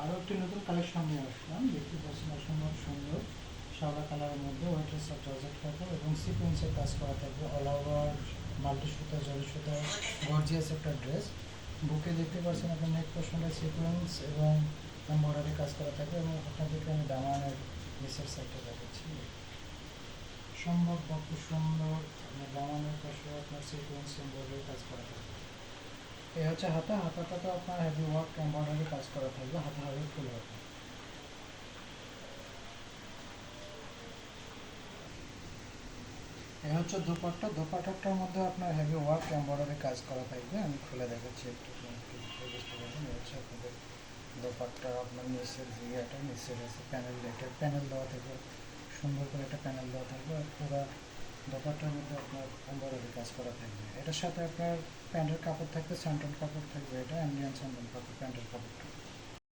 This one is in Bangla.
আরও একটি নতুন কালেকশন নিয়ে আসলাম দেখতে পাচ্ছেন অসম্ভব সুন্দর, সাদা কালারের মধ্যে হোয়াইটের সব জর্জেট কাপড় এবং সিকোয়েন্সের কাজ করা থাকবে অল ওভার মাল্টি সুতা, জরি সুতা গর্জিয়াস একটা ড্রেস বুকে দেখতে পাচ্ছেন আপনার নেক পোর্শনটা সিকোয়েন্স এবং এমব্রয়ডারি কাজ করা থাকবে এবং আপনাদেরকে আমি দামানের নিচের সাইডটা দেখাচ্ছি। সম্ভব বক্ষ সুন্দর আপনার দামানের পাশে আপনার সিকোয়েন্স এমব্রয়ডারি কাজ করা থাকবে। এই হচ্ছে হাতা, হাতাটা তো আপনার হেভি ওয়ার্ক এমব্রয়ডারি কাজ করা থাকবে, হাতা হবে ফুল হাতা এই হচ্ছে দুপাট্টা, দুপাট্টাটার মধ্যে আপনার হেভি ওয়ার্ক এমব্রয়ডারি কাজ করা থাকবে। আমি খুলে দেখাচ্ছি একটু বুঝতে পারবেন এই হচ্ছে আপনাদের দোপাট্টা, আপনার নিচের ভিয়াটা নিচের আছে প্যানেল এটা প্যানেল দেওয়া থাকবে। সুন্দর করে একটা প্যানেল দেওয়া দোপাট্টার মধ্যে আপনার এমব্রয়ডারি কাজ করা থাকবে। এটার সাথে আপনার প্যান্টের কাপড় থাকবে স্যান্টন কাপড় থাকবে, এটা অ্যান্ডিয়ান স্যান্টন কাপড় প্যান্টের কাপড়টা